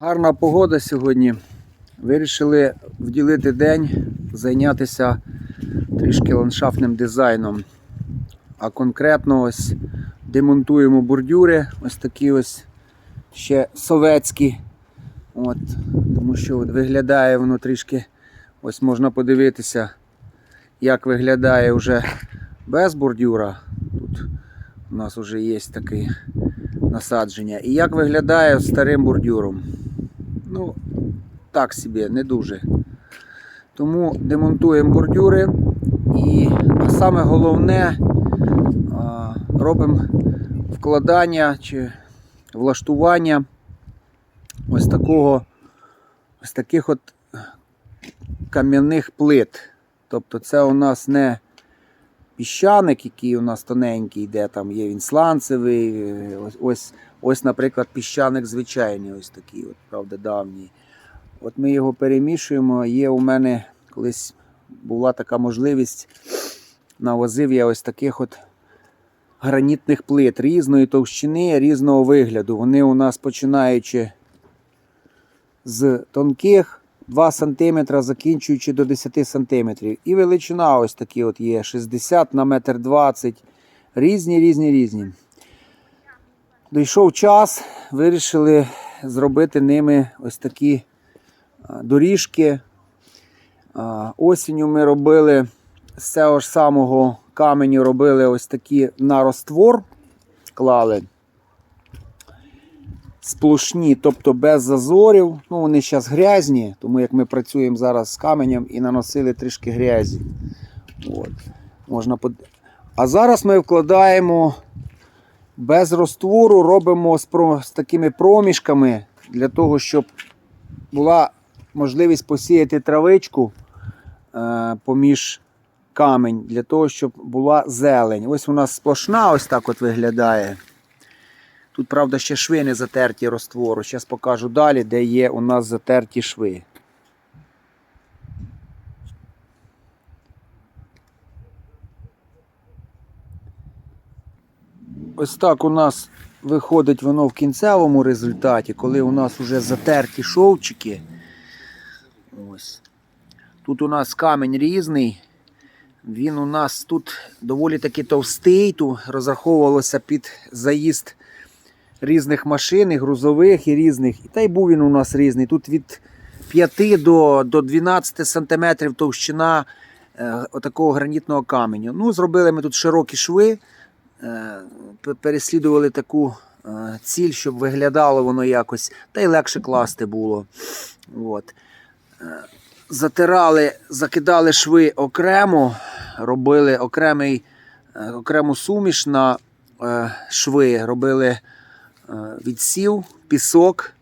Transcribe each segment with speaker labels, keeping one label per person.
Speaker 1: Гарна погода сьогодні. Вирішили вділити день, зайнятися трішки ландшафтним дизайном. А конкретно ось демонтуємо бордюри, ось такі ось ще советські. От, тому що от виглядає воно трішки, ось можна подивитися, як виглядає вже без бордюра. Тут у нас вже є таке насадження. І як виглядає старим бордюром. Ну, так собі, не дуже. Тому демонтуємо бордюри і а саме головне робимо вкладання чи влаштування ось такого ось таких от кам'яних плит. Тобто це у нас не піщаник, який у нас тоненький йде, там є він сланцевий. е, Ось, ось, ось, наприклад, піщаник звичайний, ось такий, от, правда, давній. От ми його перемішуємо. Є у мене колись була така можливість, навозив я ось таких от гранітних плит різної товщини, різного вигляду. Вони у нас починаючи з тонких 2 см, закінчуючи до 10 см. І величина ось такі от є 60 на 1,20 м. Різні, різні, різні. Дійшов час, вирішили зробити ними ось такі доріжки. Осінню ми робили з цього ж самого каменю робили ось такі на роствор, клали сплошні, тобто без зазорів. Ну, вони зараз грязні, тому як ми працюємо зараз з каменем і наносили трішки грязі. От. Можна под... А зараз ми вкладаємо без розтвору, робимо з, про... з такими проміжками для того, щоб була можливість посіяти травичку е, поміж камень, для того, щоб була зелень. Ось у нас сплошна, ось так от виглядає. Тут, правда, ще шви не затерті розтвору. Зараз покажу далі, де є у нас затерті шви. Ось так у нас виходить воно в кінцевому результаті, коли у нас вже затерті шовчики. Ось. Тут у нас камінь різний. Він у нас тут доволі таки товстий, тут розраховувалося під заїзд різних машин, і грузових і різних. І та й був він у нас різний. Тут від 5 до, до 12 см товщина е, отакого гранітного каменю. Ну, зробили ми тут широкі шви, е, переслідували таку е, ціль, щоб виглядало воно якось, та й легше класти було. От. Е, Затирали, закидали шви окремо, робили окремий, е, окрему суміш на е, шви, робили е, відсів, пісок,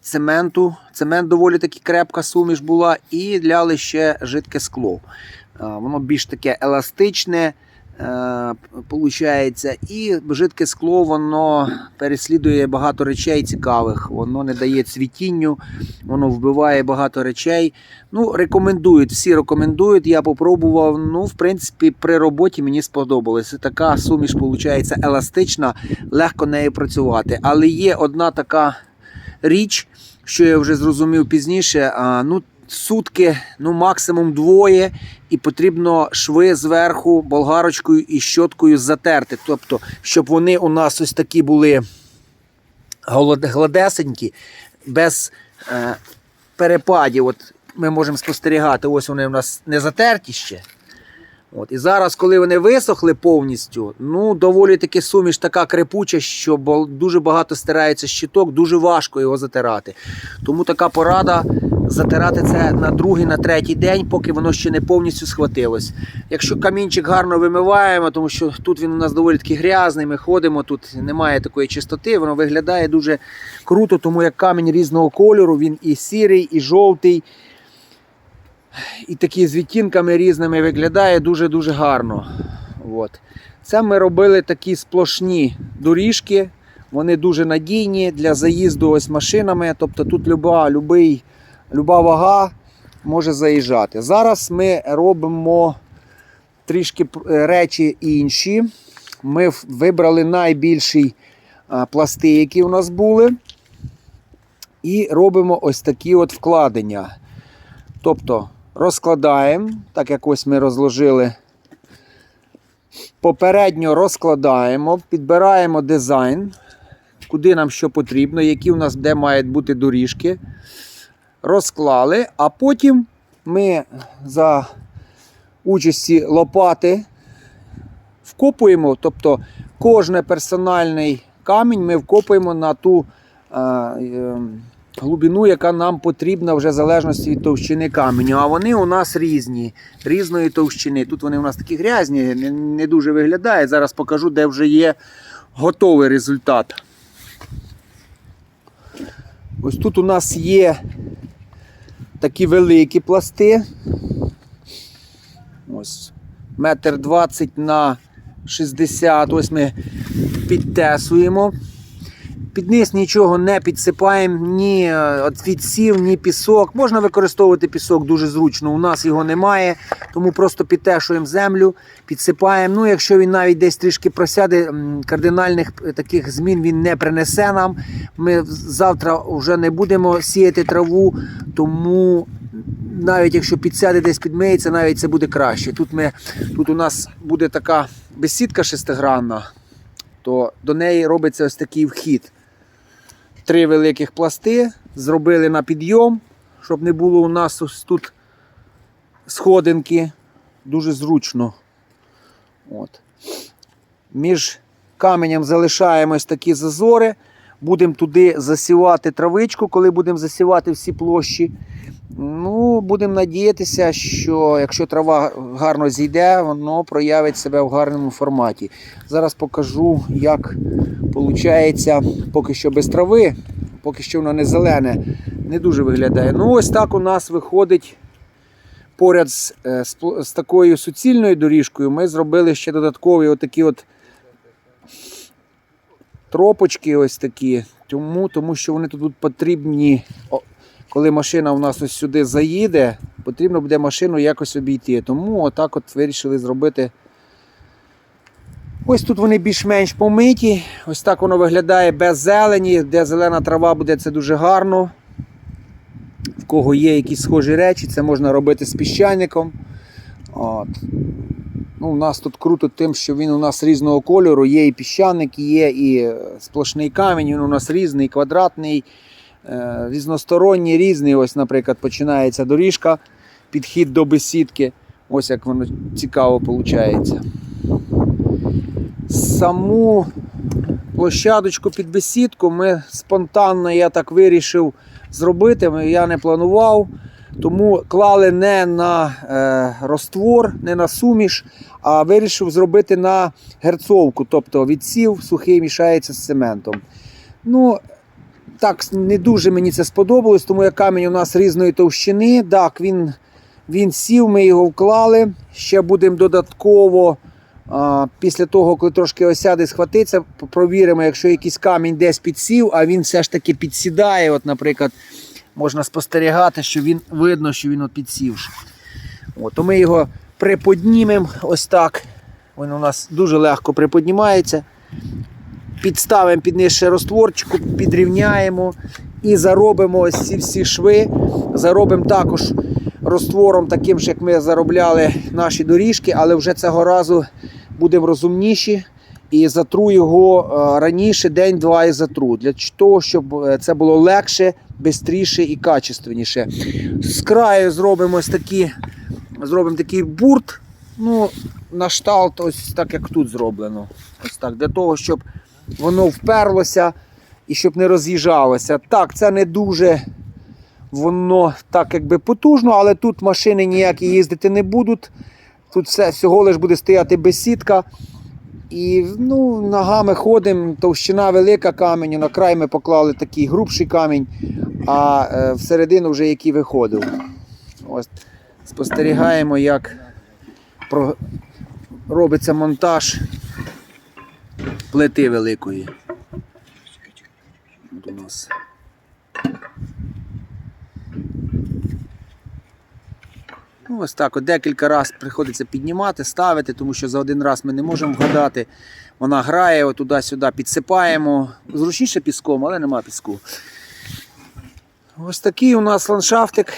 Speaker 1: цементу. Цемент доволі таки крепка суміш була, і ляли ще жидке скло. Е, Воно більш таке еластичне. Е, Получається, і жидке скло воно переслідує багато речей цікавих, воно не дає цвітінню, воно вбиває багато речей. Ну, рекомендують, всі рекомендують. Я попробував. Ну, в принципі, при роботі мені сподобалось. Така суміш виходить еластична, легко нею працювати. Але є одна така річ, що я вже зрозумів пізніше. А, ну, сутки, ну максимум двоє, і потрібно шви зверху болгарочкою і щоткою затерти. Тобто, щоб вони у нас ось такі були гладесенькі, без е, перепадів. От ми можемо спостерігати, ось вони у нас не затерті ще. От, і зараз, коли вони висохли повністю, ну доволі таки суміш така крепуча, що дуже багато стирається щиток, дуже важко його затирати. Тому така порада затирати це на другий, на третій день, поки воно ще не повністю схватилось. Якщо камінчик гарно вимиваємо, тому що тут він у нас доволі таки грязний, ми ходимо, тут немає такої чистоти, воно виглядає дуже круто, тому як камінь різного кольору, він і сірий, і жовтий. І такі з відтінками різними виглядає дуже-дуже гарно. От. Це ми робили такі сплошні доріжки. Вони дуже надійні для заїзду ось машинами. Тобто тут люба, любий, люба вага може заїжджати. Зараз ми робимо трішки речі інші. Ми вибрали найбільші пласти, які у нас були. і робимо ось такі от вкладення. Тобто розкладаємо, так як ось ми розложили. Попередньо розкладаємо, підбираємо дизайн, куди нам що потрібно, які у нас де мають бути доріжки. Розклали, а потім ми за участі лопати вкопуємо, тобто кожен персональний камінь ми вкопуємо на ту е, е, глибину, яка нам потрібна вже в залежності від товщини каменю. А вони у нас різні, різної товщини. Тут вони у нас такі грязні, не, дуже виглядають. Зараз покажу, де вже є готовий результат. Ось тут у нас є такі великі пласти. Ось метр двадцять на 60. Ось ми підтесуємо. Під низ нічого не підсипаємо, ні е, відсів, ні пісок. Можна використовувати пісок дуже зручно. У нас його немає, тому просто підтешуємо землю, підсипаємо. Ну, якщо він навіть десь трішки просяде, кардинальних е, таких змін він не принесе нам. Ми завтра вже не будемо сіяти траву, тому навіть якщо підсяде десь підмиється, навіть це буде краще. Тут, ми, тут у нас буде така безсітка шестигранна, то до неї робиться ось такий вхід. Три великих пласти зробили на підйом, щоб не було у нас ось тут сходинки. Дуже зручно. От. Між каменем залишаємо ось такі зазори. Будемо туди засівати травичку, коли будемо засівати всі площі. Ну, будемо надіятися, що якщо трава гарно зійде, воно проявить себе в гарному форматі. Зараз покажу, як виходить поки що без трави, поки що воно не зелене, не дуже виглядає. Ну, ось так у нас виходить поряд з, е, з, з такою суцільною доріжкою. Ми зробили ще додаткові отакі от тропочки, ось такі. Тому, тому що вони тут потрібні о, коли машина у нас ось сюди заїде, потрібно буде машину якось обійти. Тому отак от вирішили зробити. Ось тут вони більш-менш помиті. Ось так воно виглядає без зелені, де зелена трава буде, це дуже гарно. В кого є якісь схожі речі, це можна робити з піщаником. От. Ну, у нас тут круто тим, що він у нас різного кольору, є і піщаник, є і е, сплошний камінь, він у нас різний, квадратний, е, різносторонній, різний. Ось, наприклад, починається доріжка, підхід до бесідки. Ось як воно цікаво виходить. Саму площадочку під бесідку ми спонтанно, я так вирішив зробити. Я не планував. Тому клали не на е, роствор, не на суміш, а вирішив зробити на герцовку, тобто відсів сухий мішається з цементом. Ну, так, не дуже мені це сподобалось, тому як камінь у нас різної товщини. Так, він, він сів, ми його вклали. Ще будемо додатково, а, після того, коли трошки осяде, схватиться, провіримо, якщо якийсь камінь десь підсів, а він все ж таки підсідає. От, наприклад, можна спостерігати, що він видно, що він підсівши. От, то ми його приподнімемо ось так. Він у нас дуже легко приподнімається. Підставимо під нижче розтворчику, підрівняємо і заробимо ось ці всі шви. Заробимо також розтвором, таким ж, як ми заробляли наші доріжки, але вже цього разу будемо розумніші. І затру його е, раніше, день-два і затру. Для того, щоб е, це було легше, швидше і качественніше. З краю зробимо ось такі, зробимо такий бурт. Ну, на шталт, ось так, як тут зроблено. Ось так, Для того, щоб воно вперлося і щоб не роз'їжджалося. Так, це не дуже воно так якби потужно, але тут машини ніякі їздити не будуть. Тут все всього лиш буде стояти безсітка. І ну, ногами ходимо, товщина велика каменю, на край ми поклали такий грубший камінь, а е, всередину вже який виходив. Ось спостерігаємо, як про... робиться монтаж плити великої. От у нас. Ну, ось так, от декілька разів приходиться піднімати, ставити, тому що за один раз ми не можемо вгадати. Вона грає туди-сюди, підсипаємо. Зручніше піском, але нема піску. Ось такий у нас ландшафтик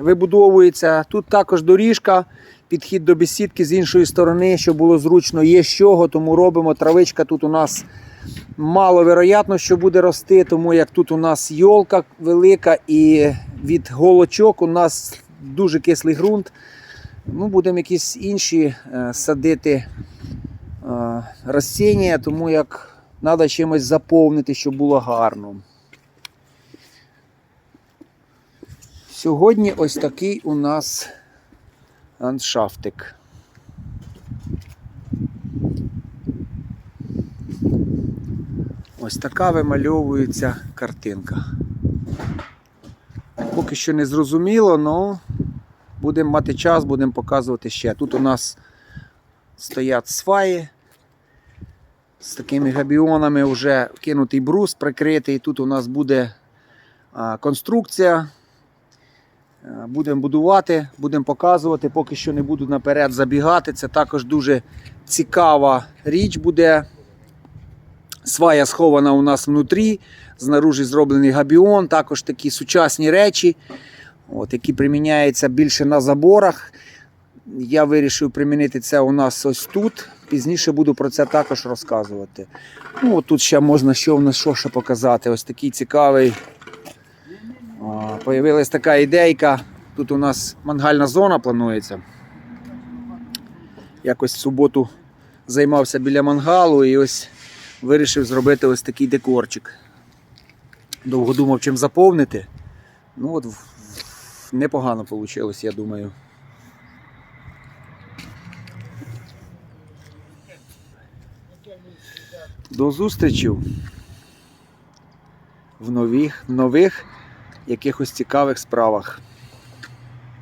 Speaker 1: вибудовується. Тут також доріжка, підхід до бесідки з іншої сторони, щоб було зручно, є з чого, тому робимо. Травичка тут у нас маловероятно, що буде рости, тому як тут у нас йолка велика і від голочок у нас дуже кислий ґрунт. Ну, будемо якісь інші е, садити е, рослиння, тому як треба чимось заповнити, щоб було гарно. Сьогодні ось такий у нас ландшафтик. Ось така вимальовується картинка. Поки що не зрозуміло, але будемо мати час, будемо показувати ще. Тут у нас стоять сваї з такими габіонами, вже кинутий брус прикритий. Тут у нас буде конструкція. Будемо будувати, будемо показувати, поки що не буду наперед забігати. Це також дуже цікава річ буде. Свая схована у нас внутрі, знаружі зроблений габіон, також такі сучасні речі, от, які приміняються більше на заборах. Я вирішив примінити це у нас ось тут. Пізніше буду про це також розказувати. Ну, от тут ще можна що в нас що ще показати. Ось такий цікавий. А, Появилась така ідейка. Тут у нас мангальна зона планується. Якось в суботу займався біля мангалу і ось вирішив зробити ось такий декорчик. Довго думав, чим заповнити. Ну от непогано вийшло, я думаю. До зустрічі в нових, нових якихось цікавих справах.